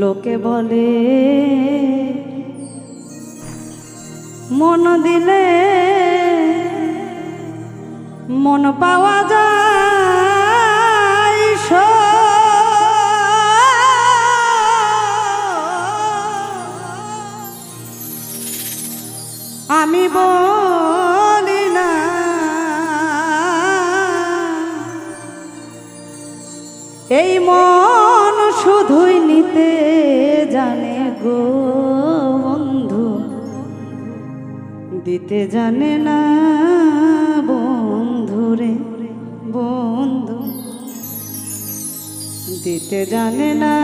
লোকে বলে মন দিলে মন পাওয়া যায় আমি বলি না এই মন শুধুই জানে গো বন্ধু দিতে জানে না বন্ধুরে বন্ধু। দিতে জানে না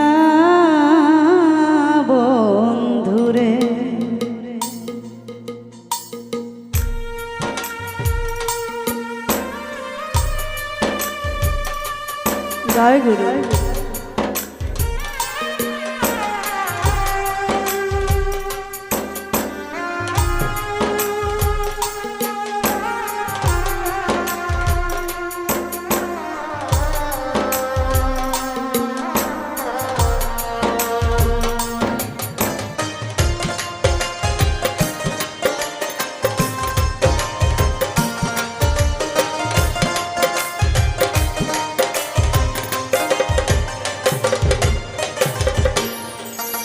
বন্ধুরে জয় গুরু।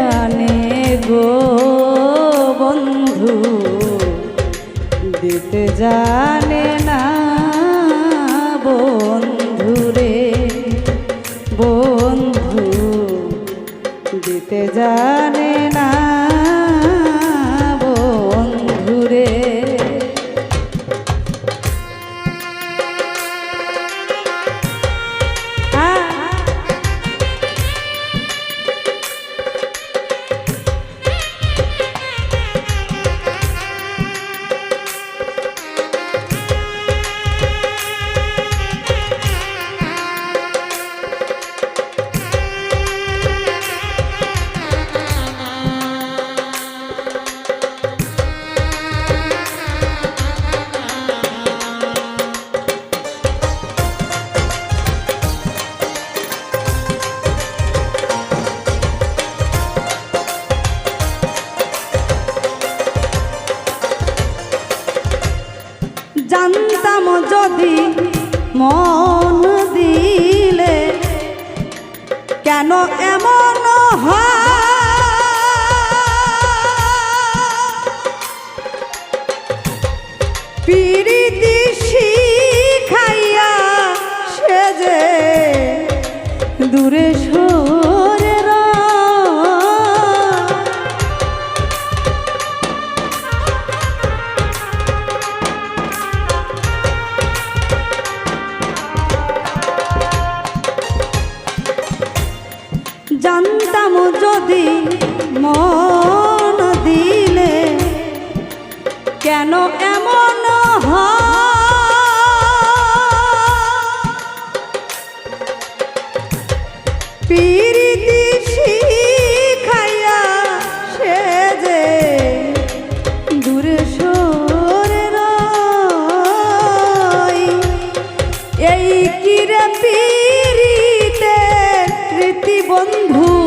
জানে গো বন্ধু দিতে জানে না বন্ধু রে বন্ধু দিতে জানে মন দিলে কেন এমন হয়? কেন এমন? পিরিতি শিখাইয়া সে যে দূরে সরে এই কিরে পিরিতে রীতি বন্ধু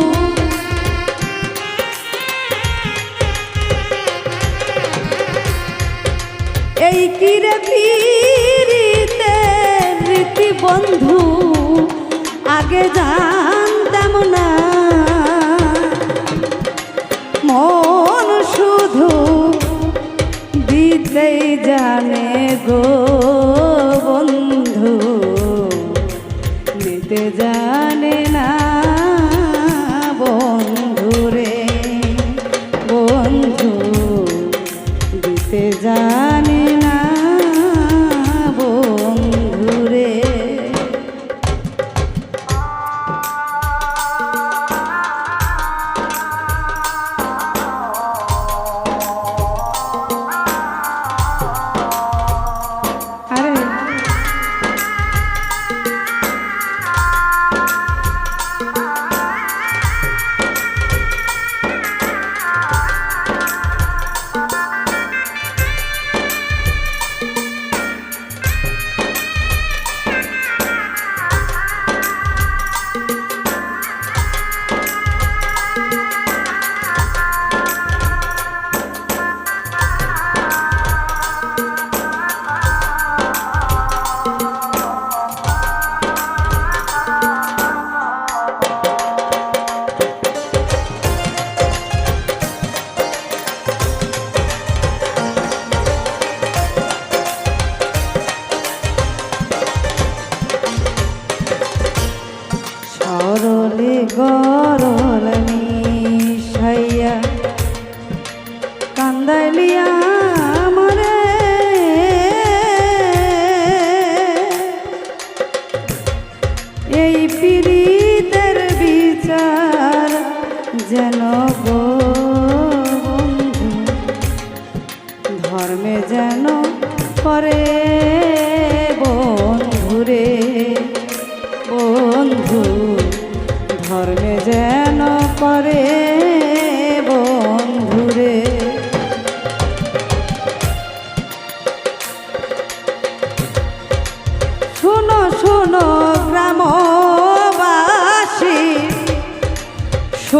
এই কিরে পিরিতে রীতি বন্ধু আগে জানতাম go.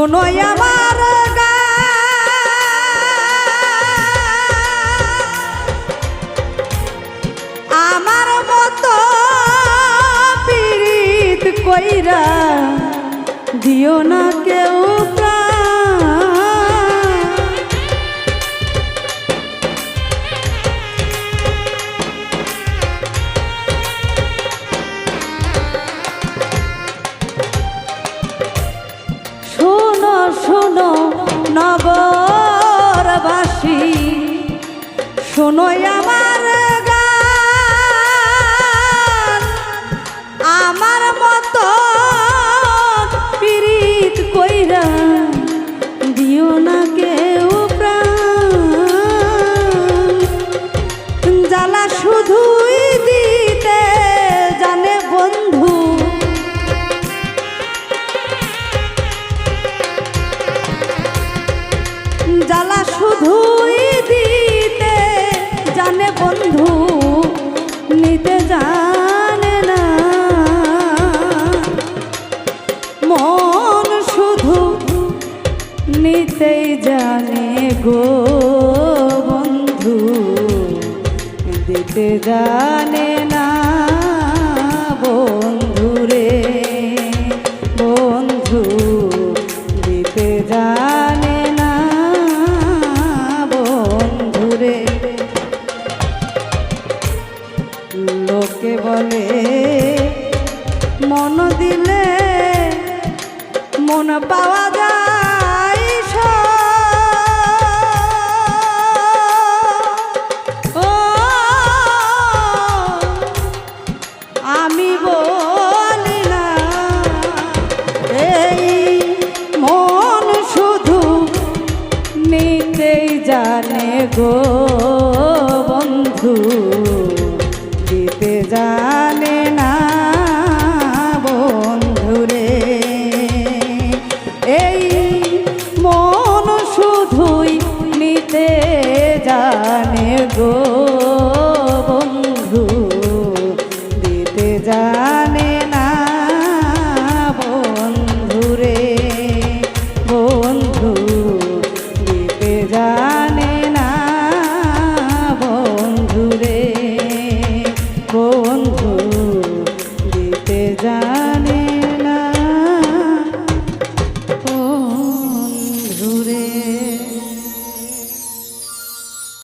শুনো আমার। আমার মতো পীড়িত কইরা দিও না কেউ শোনো নগরবাসী শোনো আমার শুধুই দিতে জানে বন্ধু, নিতে জানে না। মন শুধু নিতেই জানে গো বন্ধু, দিতে জানে লোকে বলে, মন দিলে মন পাওয়া যায় আমি বলি না, এই মন শুধু নিতেই জানে গো।